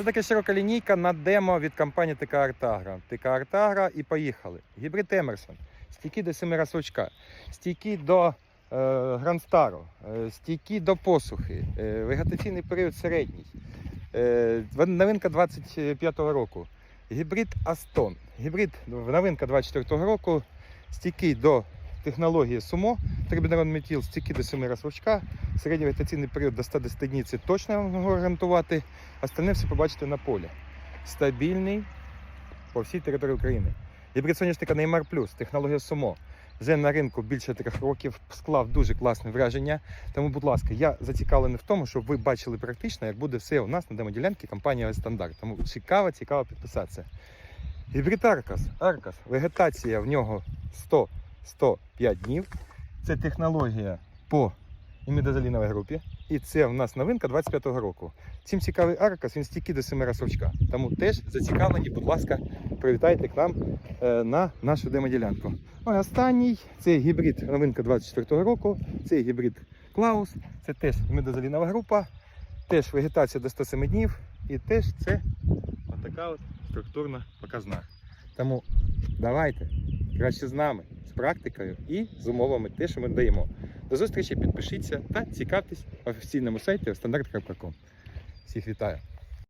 Це така широка лінійка на демо від компанії ТК Артагра. ТК Артагра і поїхали. Гібрид Емерсон, стійкі до семи сучка, стійкі до е, Грандстару, е, стійкі до посухи, е, вегетаційний період середній. Е, новинка 25-го року. Гібрид Астон. Гібрид новинка 24-го року, стійкий до технології СУМО, трибінарон метіл, стійкий до 7 сучка, середній вегетаційний період до 110 днів, це точно я можу гарантувати. Остальне все побачите на полі. Стабільний по всій території України. Гібрид соняшника Неймар Плюс, технологія СУМО. Вже на ринку більше трьох років склав дуже класне враження. Тому, будь ласка, я зацікавлений в тому, щоб ви бачили практично, як буде все у нас на демоділянці компанії Стандарт. Тому цікаво, цікаво підписатися. Гібрид Аркас. Аркас. Вегетація в нього 100-105 днів. Це технологія по імідозаліновій групі. І це в нас новинка 25-го року. Цим цікавий Аркас, він стільки до 7 совчка. Тому теж зацікавлені, будь ласка, привітайте к нам е, на нашу демоділянку. Ну і останній це гібрид новинка 24-го року. Це гібрид Клаус. Це теж імідозалінова група, теж вегетація до 107 днів. І теж це отака от структурна показна. Тому давайте краще з нами, з практикою і з умовами те, що ми даємо. До зустрічі, підпишіться та цікавтесь в офіційному сайті standard.com. Всіх вітаю!